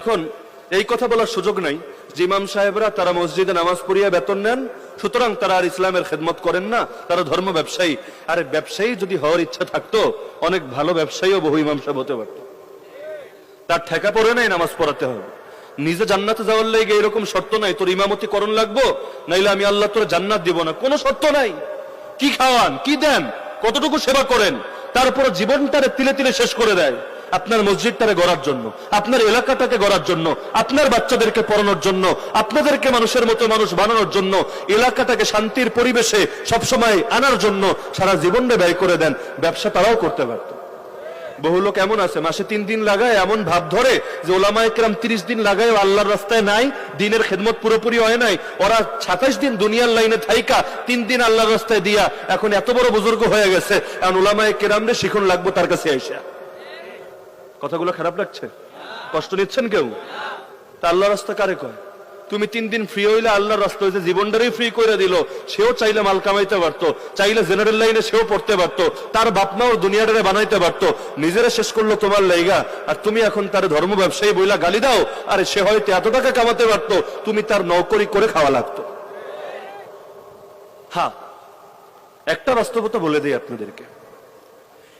এখন এই কথা বলার সুযোগ নাই যে ইমাম সাহেবরা তারা মসজিদে নামাজ পড়িয়া বেতন নেন, সুতরাং তারা আর ইসলামের খেদমত করেন না, তারা ধর্ম ব্যবসায়ী। আরে ব্যবসায়ী যদি হওয়ার ইচ্ছা থাকতো, অনেক ভালো ব্যবসায়ীও বহু ইমাম সাহেব হতে পারত। তার ঠেকা পড়ে নাই নামাজ পড়াতে হবে। নিজে জান্নাতে যাওয়ার লাগে এরকম শর্ত নাই, তোর ইমামতি করণ লাগবো, নাইলে আমি আল্লাহ তোর জান্নাত দিব না। কোনো শর্ত নাই। কি খাওয়ান, কি দেন, কতটুকু সেবা করেন, তারপর জীবনটারে তিলে তিলে শেষ করে দেয়। আপনার মসজিদটাকে গড়ার জন্য, আপনার এলাকাটাকে গড়ার জন্য, আপনার বাচ্চাদেরকে পড়ানোর জন্য, আপনাদেরকে মানুষের মতো মানুষ বানানোর জন্য, এলাকাটাকে শান্তির পরিবেশে সবসময় আনার জন্য সারা জীবনটা ব্যয় করে দেন, ব্যবসা তারাও করতে পারত। বহু লোক এমন আছে, মাসে তিন দিন লাগায়, এমন ভাব ধরে যে ওলামায় কেরাম তিরিশ দিন লাগায় আল্লাহর রাস্তায় নাই, দিনের খেদমত পুরোপুরি হয় নাই, ওরা সাতাইশ দিন দুনিয়ার লাইনে থাইকা, তিন দিন আল্লাহর রাস্তায় দিয়া, এখন এত বড় বুজুর্গ হয়ে গেছে, এখন ওলামায় কেরাম রে শিখন লাগবো তার কাছে আইসা। কথাগুলো খারাপ লাগছে? কষ্ট নিচ্ছেন কেউ? তা আল্লাহর রাস্তা কারে কয়? তুমি তিন দিন ফ্রি হইলে আল্লাহর রাস্তা হয়েছে জীবনটারই ফ্রি করে দিল, সেও চাইলে মাল কামাইতে পারতো, চাইলে জেনারেল লাইনে সেও পড়তে পারতো, তার বাপমাও দুনিয়াটারে বানাইতে পারতো, নিজেরা শেষ করল তোমার লাইগা, আর তুমি এখন তার ধর্ম ব্যবসায়ী বইলা গালি দাও, আরে সে হয়তো এত টাকা কামাতে পারতো, তুমি তার নৌকরি করে খাওয়া লাগতো। হ্যাঁ একটা বাস্তবতা বলে দিই আপনাদেরকে।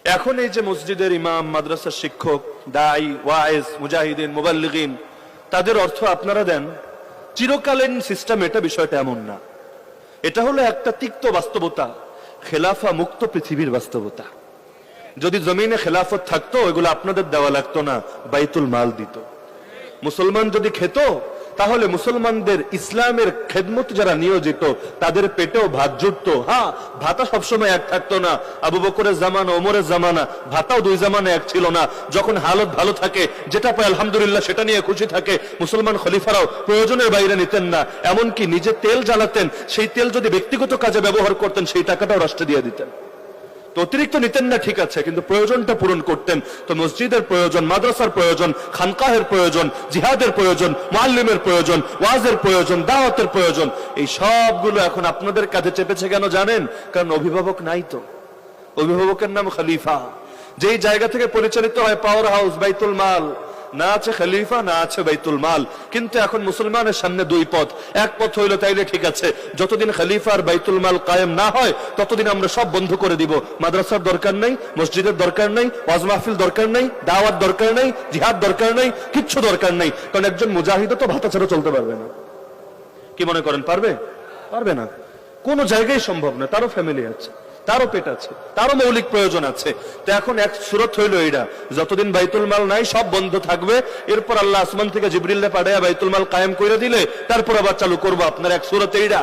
এখন এই যে মসজিদের ইমাম, মাদ্রাসার শিক্ষক দাই ওয়াইজ, মুজাহিদিন, মুবাল্লিগিন, তাদের অর্থ আপনারা দেন, চিরকালীন সিস্টেম এটা বিষয়টা এমন না। এটা হলো একটা তিক্ত বাস্তবতা, খেলাফা মুক্ত পৃথিবীর বাস্তবতা। যদি জমিনে খেলাফত থাকতো এগুলো আপনাদের দেওয়া লাগতো না, বাইতুল মাল দিত। মুসলমান যদি খেত তাহলে মুসলমানদের ইসলামের খেদমত যারা নিয়োজিত, তাদের পেটেও ভাত জুটত। হ্যাঁ ভাতা সবসময় এক থাকতো না। আবু বকরের জামানা, ওমরের জামানা, ভাতাও দুই জামানা এক ছিল না। যখন হালত ভালো থাকে, যেটা পায় আলহামদুলিল্লাহ সেটা নিয়ে খুশি থাকে। মুসলমান খলিফারাও প্রয়োজনের বাইরে নিতেন না। এমনকি নিজে তেল জ্বালাতেন, সেই তেল যদি ব্যক্তিগত কাজে ব্যবহার করতেন, সেই টাকাটাও রাষ্ট্রে দিয়ে দিতেন। তো অতিরিক্ত নিতেন না, ঠিক আছে, কিন্তু প্রয়োজনটা পূরণ করতেন। তো মসজিদের প্রয়োজন, মাদ্রাসার প্রয়োজন, খানকাহের প্রয়োজন, জিহাদের প্রয়োজন মাল্লিমের প্রয়োজন, ওয়াজের প্রয়োজন, দাওয়াতের প্রয়োজন, এই সবগুলো এখন আপনাদের কাছে চেপেছে কেন জানেন? কারণ অভিভাবক নাই তো। অভিভাবকের নাম খালিফা। যেই জায়গা থেকে পরিচালিত হয় পাওয়ার হাউস বাইতুল মাল না আছে খলিফা, না আছে বাইতুল মাল। কিন্তু এখন মুসলমানের সামনে দুই পথ। এক পথ হইল তাইলে ঠিক আছে। যতদিন খলিফা আর বাইতুল মাল কায়েম না হয়, ততদিন আমরা সব বন্ধ করে দিব। মাদ্রাসার দরকার নেই, মসজিদের দরকার নেই, ওয়াজ মাহফিল দরকার নেই, দাওয়াত দরকার নেই, জিহাদ দরকার নেই, কিচ্ছু দরকার নেই। কারণ একজন মুজাহিদও তো ভাতা ছাড়া চলতে পারবে না। কি মনে করেন, পারবে? পারবে না। কোনো জায়গায় সম্ভব না, তারও ফ্যামিলি আছে। তারও পেট আছে, তারও মৌলিক প্রয়োজন আছে। তো এখন এক সুরত হইল এইটা যতদিন বাইতুল মাল নাই, সব বন্ধ থাকবে। এরপর আল্লাহ আসমান থেকে জিবরিল্লে পাঠাইয়া বাইতুল মাল কায়েম করে দিলে, তারপর আবার চালু করব। আপনার এক সুরত এইটা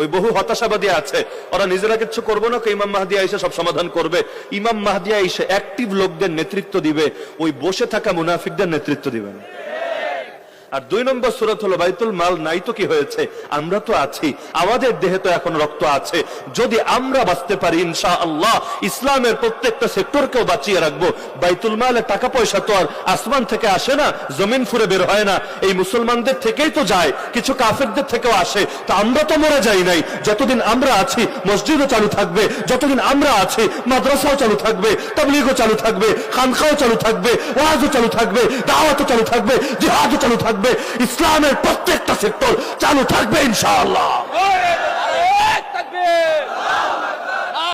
ওই বহু হতাশাবাদী আছে। ওরা নিজেরা কিছু করব না ইমাম মাহদিয়া এসে সব সমাধান করবে। ইমাম মাহদিয়া এসে অ্যাক্টিভ লোকদের নেতৃত্ব দিবে। ওই বসে থাকা মুনাফিকদের নেতৃত্ব দিবে না। আর দুই নম্বর সুরত হলো বাইতুল মাল নাই তো কি হয়েছে? আমরা তো আছি। আমাদের দেহে তো এখন রক্ত আছে। যদি আমরা বাঁচতে পারি ইনশা আল্লাহ ইসলামের প্রত্যেকটা সেক্টরকেও বাঁচিয়ে রাখব। বাইতুল মালে টাকা পয়সা তো আর আসমান থেকে আসে না, জমিন ফুরে বের হয় না। এই মুসলমানদের থেকেই তো যায়, কিছু কাফেরদের থেকেও আসে। তা আমরা তো মরে যাই নাই। যতদিন আমরা আছি, মসজিদও চালু থাকবে। যতদিন আমরা আছি, মাদ্রাসাও চালু থাকবে, তাবলিগও চালু থাকবে, খানখাও চালু থাকবে, ওয়াজও চালু থাকবে, দাওয়াতও চালু থাকবে, জিহাদও চালু থাকবে। ইসলামের প্রত্যেকটা সেক্টর চালু থাকবে ইনশাআল্লাহ।